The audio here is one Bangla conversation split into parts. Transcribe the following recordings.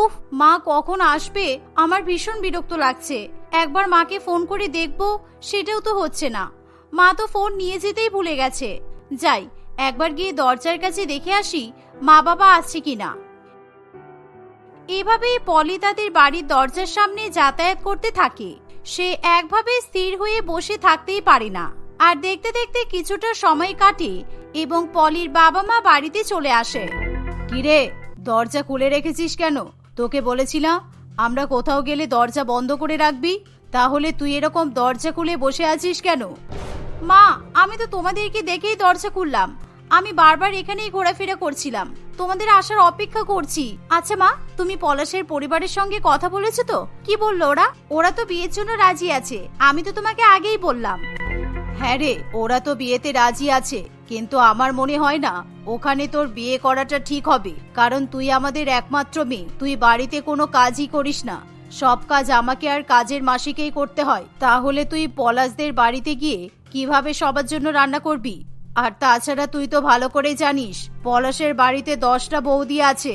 উফ, মা কখন আসবে? আমার ভীষণ বিরক্ত লাগছে। একবার মাকে ফোন করে দেখব, সেটাও তো হচ্ছে না। মা তো ফোন নিয়ে যেতেই ভুলে গেছে। যাই, একবার গিয়ে দরজার কাছে দেখে আসি মা বাবা আছে কিনা। এভাবেই পলি তাদের বাড়ির দরজার সামনে যাতায়াত করতে থাকে। সে একভাবে স্থির হয়ে বসে থাকতেই পারে না। আর দেখতে দেখতে কিছুটা সময় কাটে এবং পলির বাবা মা বাড়িতে চলে আসে। কিরে, দরজা খুলে রেখেছিস কেন? তোকে বলেছিলাম, আমরা কোথাও গেলে দরজা বন্ধ করে রাখবি, তাহলে তুই এরকম দরজা খুলে বসে আছিস কেন? মা, আমি তো তোমাদেরকে দেখেই দরজা খুললাম। আমি বারবার এখানেই ঘোরাফেরা করছিলাম। তোমাদের আসার অপেক্ষা করছি। আচ্ছা মা, তুমি পলাশের পরিবারের সঙ্গে কথা বলেছ তো? কি বলল ওরা? ওরা তো বিয়ের জন্য রাজি আছে। আমি তো তোমাকে আগেই বললাম। হ্যাঁ রে, ওরা তো বিয়েতে রাজি আছে, কিন্তু আমার মনে হয় না ওখানে তোর বিয়ে করাটা ঠিক হবে, কারণ তুই আমাদের একমাত্র মেয়ে, তুই বাড়িতে কোনো কাজই করিস না। সব কাজ আমাকে আর কাজের মাসিকেই করতে হয়, তাহলে তুই পলাশদের বাড়িতে গিয়ে কীভাবে সবার জন্য রান্না করবি? আর তাছাড়া তুই তো ভালো করে জানিস, পলাশের বাড়িতে দশটা বৌদি আছে।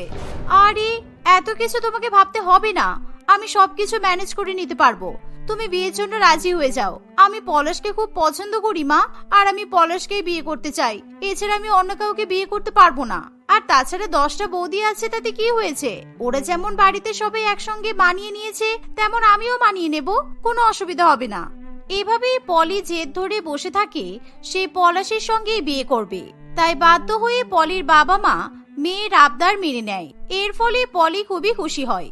আরে, এত কিছু তোমাকে ভাবতে হবে না, আমি সবকিছু ম্যানেজ করে নিতে পারব। তুমি বিয়ের জন্য রাজি হয়ে যাও। আমি পলাশকে খুব পছন্দ করি, মা। আর আমি পলাশকেই বিয়ে করতে চাই। এছাড়া আমি অন্য কাউকে বিয়ে করতে পারব না। আর তাছাড়া দশটা বৌদি আছে, তাতে কি হয়েছে? ওরা যেমন বাড়িতে সবাই একসঙ্গে মানিয়ে নিয়েছে, তেমন আমিও মানিয়ে নেব। কোনো অসুবিধা হবে না। এভাবেই পলি জেদ ধরে বসে থাকে, সে পলাশের সঙ্গেই বিয়ে করবে। তাই বাধ্য হয়ে পলির বাবা মা মেয়ের আবদার মেনে নেয়। এর ফলে পলি খুবই খুশি হয়।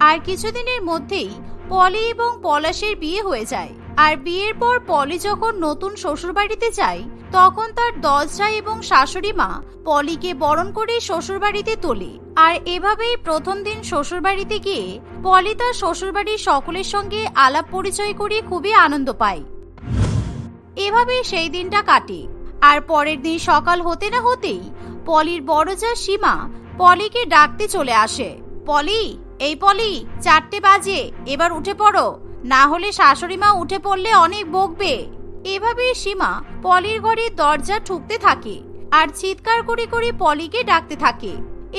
আর কিছুদিনের মধ্যেই পলি এবং পলাশের বিয়ে হয়ে যায়। আর বিয়ের পর পলি যখন নতুন শ্বশুরবাড়িতে যায়, তখন তার দশজা এবং শাশুড়ি মা পলিকে বরণ করে শ্বশুরবাড়িতে তোলে। আর এভাবেই প্রথম দিন শ্বশুরবাড়িতে গিয়ে পলি তার শ্বশুরবাড়ির সকলের সঙ্গে আলাপ পরিচয় করে খুবই আনন্দ পায়। এভাবেই সেই দিনটা কাটে। আর পরের দিন সকাল হতে না হতেই পলির বড় যা সীমা পলিকে ডাকতে চলে আসে। পলি! এই পলি, চারটে বাজে, এবার উঠে পড়ো। না হলে শাশুড়ি মা উঠে পড়লে অনেক বকবে। এভাবে সীমা পলির ঘরে দরজা ঠুকতে থাকে আর চিৎকার করে করে পলিকে ডাকতে থাকে।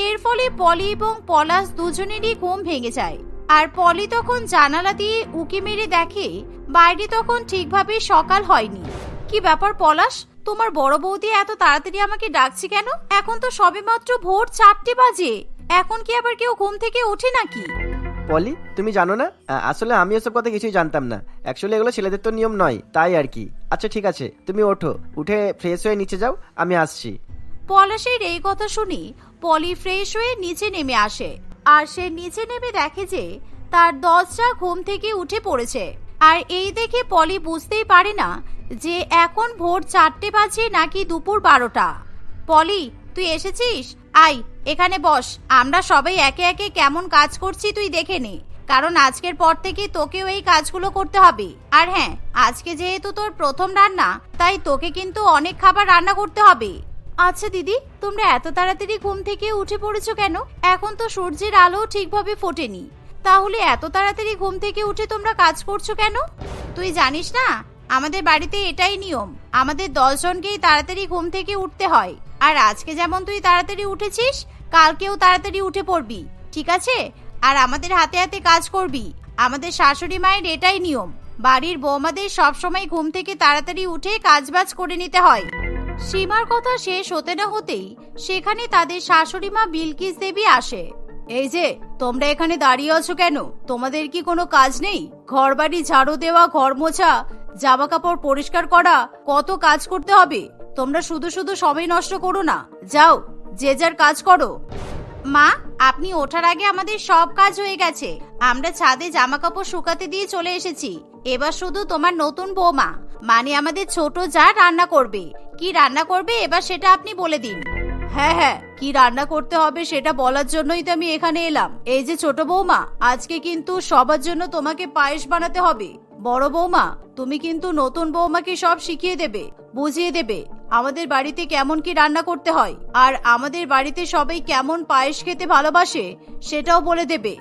এর ফলে পলি এবং পলাশ দুজনেরই ঘুম ভেঙে যায় আর পলি তখন জানালা দিয়ে উকি মেরে দেখে বাইরে তখন ঠিকভাবে সকাল হয়নি। কি ব্যাপার পলাশ, তোমার বড় বৌদি এত তাড়াতাড়ি আমাকে ডাকছে কেন? এখন তো সবেমাত্র ভোর চারটে বাজে। এখন কি আবার কেউ ঘুম থেকে ওঠে নাকি? পলি তুমি জানো না? আ- আসলে আমি এসব কথা কিছুই জানতাম না। অ্যাকচুয়ালি এগুলো ছেলেদের তো নিয়ম নয় তাই আর কি। আচ্ছা ঠিক আছে তুমি ওঠো। উঠে ফ্রেশ হয়ে নিচে যাও আমি আসছি। পলাশের এই কথা শুনি পলি ফ্রেশ হয়ে নিচে নেমে আসে। আর সে নিচে নেমে দেখে যে তার দশটা ঘুম থেকে উঠে পড়েছে। আর এই দেখে পলি বুঝতেই পারে না যে এখন ভোর চারটে বাজে নাকি দুপুর বারোটা। পলি তুই এসেছিস? আই এখানে বস, আমরা সবাই একে একে কেমন কাজ করছি তুই দেখে নে। কারণ আজকের পর থেকে তোকেও এই কাজগুলো করতে হবে। আর হ্যাঁ আজকে যেহেতু তোর প্রথম রান্না, তাই তোকে কিন্তু অনেক খাবার রান্না করতে হবে। আচ্ছা দিদি, তোমরা এত তাড়াতাড়ি ঘুম থেকে উঠে পড়েছো কেন? এখন তো সূর্যের আলো ঠিকভাবে ফোটেনি। তাহলে এত তাড়াতাড়ি ঘুম থেকে উঠে তোমরা কাজ করছ কেন? তুই জানিস না, আমাদের বাড়িতে এটাই নিয়ম। আমাদের দশজনকেই তাড়াতাড়ি ঘুম থেকে উঠতে হয়। আর আজকে যেমন তুই তাড়াতাড়ি উঠেছিস, কালকেও তাড়াতাড়ি উঠে পড়বি, ঠিক আছে? আর আমাদের হাতে হাতে কাজ করবি। আমাদের শাশুড়ি মায়ের এটাই নিয়ম। বাড়ির বৌমাদের সবসময় ঘুম থেকে তাড়াতাড়ি উঠে কাজবাজ করে নিতে হয়। সীমার কথা শেষ হতে না হতেই সেখানে তাদের শাশুড়ি মা বিলকিস দেবী আসে। এই যে, তোমরা এখানে দাঁড়িয়ে আছো কেন? তোমাদের কি কোনো কাজ নেই? ঘর বাড়ি ঝাড়ু দেওয়া, ঘর মোছা জামা কাপড় পরিষ্কার করা, কত কাজ করতে হবে? তোমরা শুধু শুধু সময় নষ্ট করো না। যাও, যে যার কাজ করো। মা, আপনি ওঠার আগে আমাদের সব কাজ হয়ে গেছে। আমরা ছাদে জামা কাপড় শুকাতে দিয়ে চলে এসেছি। এবার শুধু তোমার নতুন বৌমা। মানে আমাদের ছোট যা রান্না করবে। কি রান্না করবে এবার সেটা আপনি বলে দিন। হ্যাঁ হ্যাঁ কি রান্না করতে হবে সেটা বলার জন্যই তো আমি এখানে এলাম। এই যে ছোট বৌমা, আজকে কিন্তু সবার জন্য তোমাকে পায়েস বানাতে হবে। বড় বৌমা, তুমি কিন্তু নতুন বৌমাকে সব শিখিয়ে দেবে, বুঝিয়ে দেবে। আমাদের বাড়িতে কেমন কি রান্না করতে হয়? আর আমাদের বাড়িতে সবাই কেমন পায়েস খেতে ভালোবাসে, সেটাও বলে দেবে।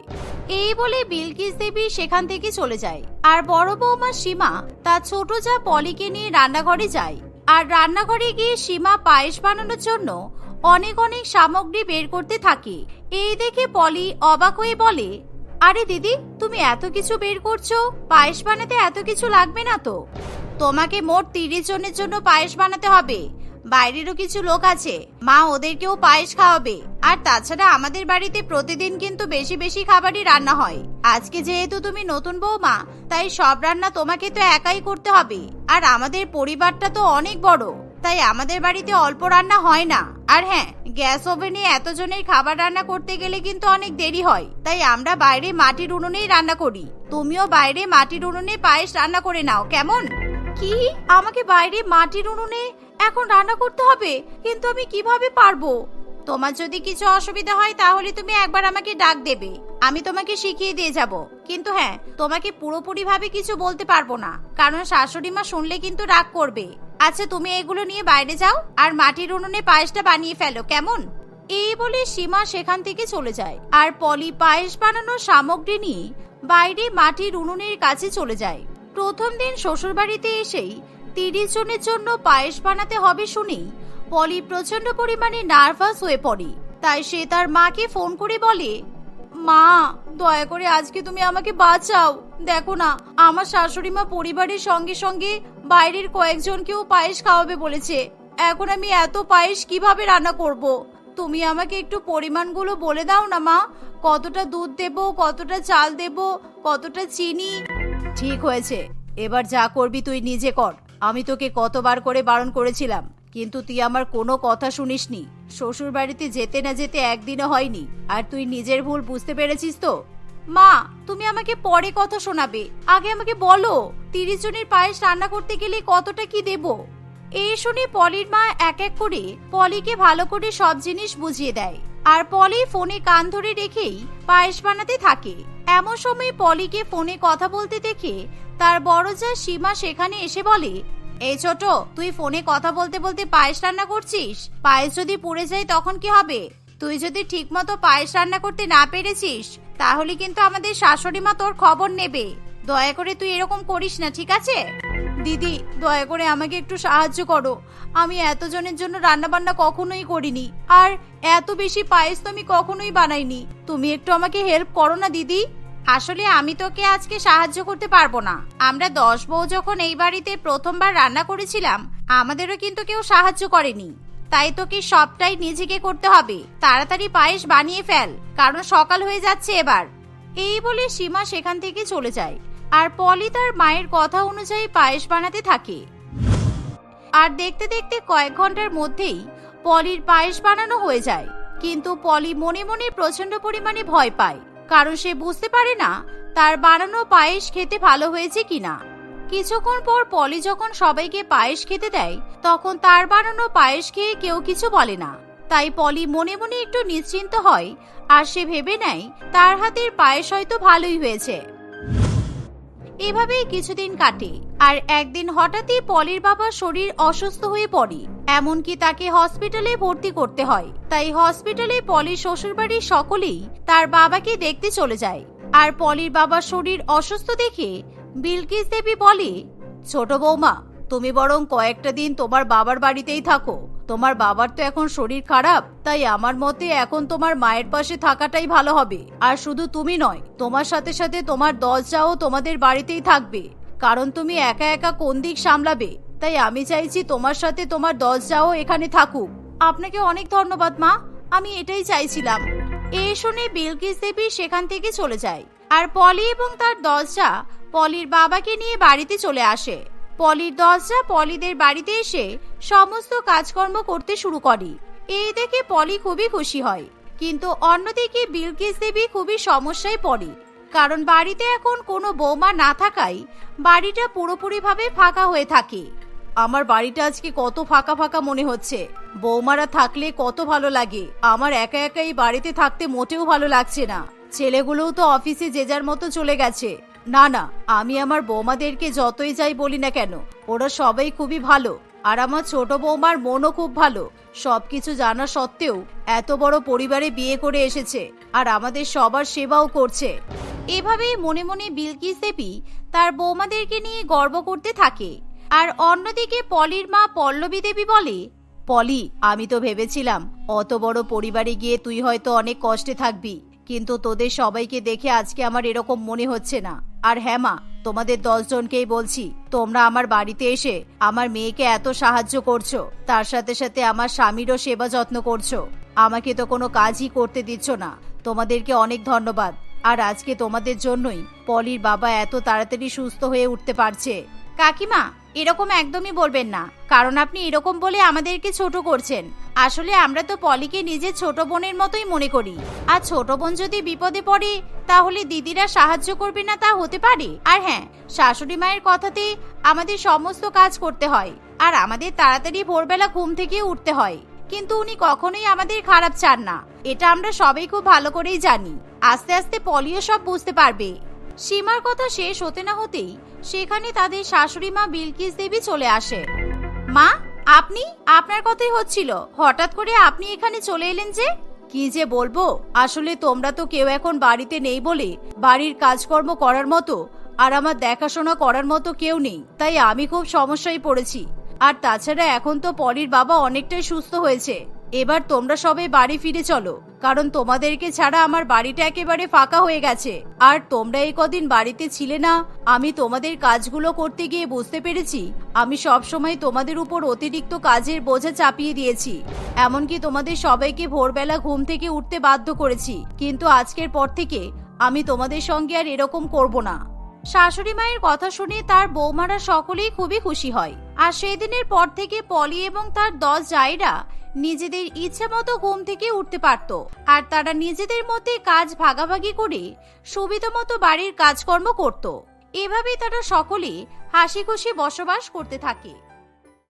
এই বলে বিলকিস দেবী সেখান থেকে চলে যায়। আর বড় বৌমা সীমা, তার ছোট যা পলিকে নিয়ে রান্নাঘরে যায়। আর রান্নাঘরে গিয়ে সীমা পায়েস বানানোর জন্য অনেক অনেক সামগ্রী বের করতে থাকে। এই দেখে পলি অবাক হয়ে বলে, আরে দিদি, তুমি এত কিছু বের করছ? পায়েস বানাতে এত কিছু লাগবে না তো? তোমাকে মোট তিরিশ জনের জন্য পায়েস বানাতে হবে। বাইরেরও কিছু লোক আছে। মা ওদেরকেও পায়েস খাওয়াবে। আর তাছাড়া আমাদের বাড়িতে প্রতিদিন কিন্তু বেশি বেশি খাবারই রান্না হয়। আজকে যেহেতু তুমি নতুন বৌমা, তাই সব রান্না তোমাকে তো একাই করতে হবে। আর আমাদের পরিবারটা তো অনেক বড়, তাই আমাদের বাড়িতে অল্প রান্না হয় না। আর হ্যাঁ গ্যাস ওভেনে এতজনের খাবার রান্না করতে গেলে কিন্তু অনেক দেরি হয়। তাই আমরা বাইরে মাটির উনুনেই রান্না করি। তুমিও বাইরে মাটির উনুনে পায়েস রান্না করে নাও, কেমন? কি? আমাকে বাইরে মাটির উনুনে এখন রান্না করতে হবে? কিন্তু আমি কীভাবে পারব? তোমার যদি কিছু অসুবিধা হয় তাহলে তুমি একবার আমাকে ডাক দেবে। আমি তোমাকে শিখিয়ে দিয়ে যাব। কিন্তু হ্যাঁ তোমাকে পুরোপুরি ভাবে কিছু বলতে পারব না। কারণ শাশুড়ি মা শুনলে কিন্তু রাগ করবে। আচ্ছা তুমি এগুলো নিয়ে বাইরে যাও আর মাটির উনুনে পায়েসটা বানিয়ে ফেলো, কেমন? এই বলে সীমা সেখান থেকে চলে যায়। আর পলি পায়েস বানানোর সামগ্রী নিয়ে বাইরে মাটির উনুনের কাছে চলে যায়। প্রথম দিন শ্বশুরবাড়িতে এসেই তিরিশ জনের জন্য পায়েস বানাতে হবে শুনেই পলি প্রচণ্ড পরিমাণে নার্ভাস হয়ে পড়ে। তাই সে তার মাকে ফোন করে বলে, মা, দয়া করে আজকে তুমি আমাকে বাঁচাও। দেখো না, আমার শাশুড়ি মা পরিবারের সঙ্গে সঙ্গে বাইরের কয়েকজনকেও পায়েস খাওয়াবে বলেছে। এখন আমি এত পায়েস কীভাবে রান্না করব? তুমি আমাকে একটু পরিমাণগুলো বলে দাও না, মা। কতটা দুধ দেব, কতটা চাল দেব, কতটা চিনি? ঠিক হয়েছে। এবার যা করবি তুই নিজে কর। আমি তোকে কতবার করে বারণ করেছিলাম, কিন্তু তুই আমার কোনো কথা শুনিসনি। শ্বশুর বাড়িতে যেতে না যেতে একদিনও হয়নি। আর তুই নিজের ভুল বুঝতে পেরেছিস তো? মা, তুমি আমাকে পরে কথা শোনাবে। আগে আমাকে বলো, তিরিশ জনের পায়েস রান্না করতে গেলে কতটা কি দেব? এই শুনে পলির মা এক এক করে পলিকে ভালো করে সব জিনিস বুঝিয়ে দেয়। আর পলি ফোনে কান ধরে রেখেই পায়েস বানাতে থাকে। এমন সময় পলিকে ফোনে কথা বলতে দেখে তার বড় যা সীমা সেখানে এসে বলে, এই ছোট, তুই ফোনে কথা বলতে বলতে পায়েস রান্না করছিস? পায়েস যদি পড়ে যায় তখন কি হবে? তুই যদি ঠিকমতো পায়েস রান্না করতে না পেরেছিস, তাহলে কিন্তু আমাদের শাশুড়ি মা তোর খবর নেবে। দয়া করে তুই এরকম করিস না, ঠিক আছে? দিদি, দয়া করে আমাকে একটু সাহায্য করো। আমি এতজনের জন্য রান্না বান্না কখনোই করিনি। আর এত বেশি পায়েস তো আমি কখনোই বানাইনি। তুমি একটু আমাকে হেল্প করো না দিদি। আসলে আমি তোকে আজকে সাহায্য করতে পারব না। আমরা দশ বউ যখন এই বাড়িতে প্রথমবার রান্না করেছিলাম, আমাদেরও কিন্তু কেউ সাহায্য করেনি। তাই তোকে সবটাই নিজেকে করতে হবে। তাড়াতাড়ি পায়েস বানিয়ে ফেল, কারণ সকাল হয়ে যাচ্ছে এবার। এই বলে সীমা সেখান থেকে চলে যায়। আর পলি তার মায়ের কথা অনুযায়ী পায়েস বানাতে থাকে। আর দেখতে দেখতে কয়েক ঘণ্টার মধ্যেই পলির পায়েস বানানো হয়ে যায়। কিন্তু পলি মনে মনে প্রচণ্ড পরিমাণে ভয় পায়। কারণ সে বুঝতে পারে না তার বানানো পায়েস খেতে ভালো হয়েছে কিনা। কিছুক্ষণ পর পলি যখন সবাইকে পায়েস খেতে দেয়, তখন তার বানানো পায়েস খেয়ে কেউ কিছু বলে না। তাই পলি মনে মনে একটু নিশ্চিন্ত হয়, আর সে ভেবে নেয় তার হাতের পায়েস হয়তো ভালোই হয়েছে। এভাবেই কিছুদিন কাটে, আর একদিন হঠাৎই পলির বাবার শরীর অসুস্থ হয়ে পড়ে। এমনকি তাকে হসপিটালে ভর্তি করতে হয়। তাই হসপিটালে পলির শ্বশুরবাড়ির সকলেই তার বাবাকে দেখতে চলে যায়। আর পলির বাবার শরীর অসুস্থ দেখে বিলকিস দেবী বলে, ছোট বৌমা, তুমি বরং কয়েকটা দিন তোমার বাবার বাড়িতেই থাকো। তোমার বাবার তো এখন শরীর খারাপ, তাই আমার মতে এখন তোমার মায়ের পাশে থাকাটাই ভালো হবে। আর শুধু তুমি নয়, তোমার সাথে সাথে তোমার দশজাও তোমাদের বাড়িতেই থাকবে। কারণ তুমি একা একা কোন দিক সামলাবে? তাই আমি চাইছি তোমার সাথে তোমার দশজাও এখানে থাকুক। আপনাকে অনেক ধন্যবাদ, মা। আমি এটাই চাইছিলাম। এই শুনে বিলকিস দেবী সেখান থেকে চলে যায়। আর পলি এবং তার দশজা পলির বাবাকে নিয়ে বাড়িতে চলে আসে। পলির দশজা পলিদের বাড়িতে এসে সমস্ত কাজকর্ম করতে শুরু করে। এই দেখে পলি খুবই খুশি হয়। কিন্তু অন্যদিকে বিলকিস দেবী খুবই সমস্যায় পড়ে। কারণ বাড়িতে এখন কোনো বৌমা না থাকায় বাড়িটা পুরোপুরিভাবে ফাঁকা হয়ে থাকে। আমার বাড়িটা আজকে কত ফাঁকা ফাঁকা মনে হচ্ছে। বৌমারা থাকলে কত ভালো লাগে। আমার একা একা এই বাড়িতে থাকতে মোটেও ভালো লাগছে না। ছেলেগুলোও তো অফিসে যে যার মতো চলে গেছে। না না, আমি আমার বৌমাদেরকে যতই যাই বলি না কেন, ওরা সবাই খুবই ভালো, আর আমার ছোট বৌমার মনও খুব ভালো। সবকিছু জানা সত্ত্বেও এত বড় পরিবারে বিয়ে করে এসেছে, আর আমাদের সবার সেবাও করছে। এভাবেই মনে মনে বিলকিস দেবী তার বৌমাদেরকে নিয়ে গর্ব করতে থাকে। আর অন্যদিকে পলির মা পল্লবী দেবী বলে, পলি, আমি তো ভেবেছিলাম, অত বড় পরিবারে গিয়ে তুই হয়তো অনেক কষ্টে থাকবি, কিন্তু তোদের সবাইকে দেখে আজকে আমার এরকম মনে হচ্ছে না। আর হ্যাঁ মা, তোমাদের দশজনকেই বলছি, তোমরা আমার বাড়িতে এসে আমার মেয়েকে এত সাহায্য করছ, তার সাথে সাথে আমার স্বামীরও সেবা যত্ন করছ। আমাকে তো কোনো কাজই করতে দিচ্ছ না। তোমাদেরকে অনেক ধন্যবাদ। আর আজকে তোমাদের জন্যই পলির বাবা এত তাড়াতাড়ি সুস্থ হয়ে উঠতে পারছে। কাকিমা এরকম একদমই বলবেন না। কারণ আপনি এরকম বলে আমাদেরকে ছোট করছেন। আসলে আমরা তো পলিকে নিজের ছোট বোনের মতোই মনে করি। আর ছোট বোন যদি বিপদে পড়ে, তাহলে দিদিরা সাহায্য করবে না তা হতে পারে? আর হ্যাঁ শাশুড়ি মায়ের কথাতে আমাদের সমস্ত কাজ করতে হয়। আর আমাদের তাড়াতাড়ি ভোরবেলা ঘুম থেকে উঠতে হয়। কিন্তু উনি কখনোই আমাদের খারাপ চান না। এটা আমরা সবাই খুব ভালো করেই জানি। আস্তে আস্তে পলিও সব বুঝতে পারবে। সীমার কথা শেষ হতে না হতেই সেখানে তাদের শাশুড়ি মা বিলকিস দেবী চলে আসে। মা, আপনি? আপনার কথাই হচ্ছিল। হঠাৎ করে আপনি এখানে চলে এলেন যে? কি যে বলব? আসলে তোমরা তো কেউ এখন বাড়িতে নেই বলে বাড়ির কাজকর্ম করার মতো আর আমার দেখাশোনা করার মতো কেউ নেই। তাই আমি খুব সমস্যায় পড়েছি। আর তাছাড়া এখন তো পরির বাবা অনেকটাই সুস্থ হয়েছে। এবার তোমরা সবাই বাড়ি ফিরে চলো, কারণ তোমাদেরকে ছাড়া আমার বাড়িটা একেবারে ফাঁকা হয়ে গেছে। আর তোমরা এই কদিন বাড়িতে ছিলে না, আমি তোমাদের কাজগুলো করতে গিয়ে বুঝতে পেরেছি, আমি সব সময় তোমাদের উপর অতিরিক্ত কাজের বোঝা চাপিয়ে দিয়েছি। এমনকি তোমাদের সবাইকে ভোরবেলা ঘুম থেকে উঠতে বাধ্য করেছি, কিন্তু আজকের পর থেকে আমি তোমাদের সঙ্গে আর এরকম করব না। শাশুড়ি মায়ের কথা শুনে তার বৌমারা সকলেই খুবই খুশি হয়। আর সেই দিনের পর থেকে পলি এবং তার দশ জায়রা নিজেদের ইচ্ছে মতো ঘুম থেকে উঠতে পারত। আর তারা নিজেদের মধ্যে কাজ ভাগাভাগি করে সুবিধা মতো বাড়ির কাজকর্ম করত। এভাবেই তারা সকলে হাসি খুশি বসবাস করতে থাকে।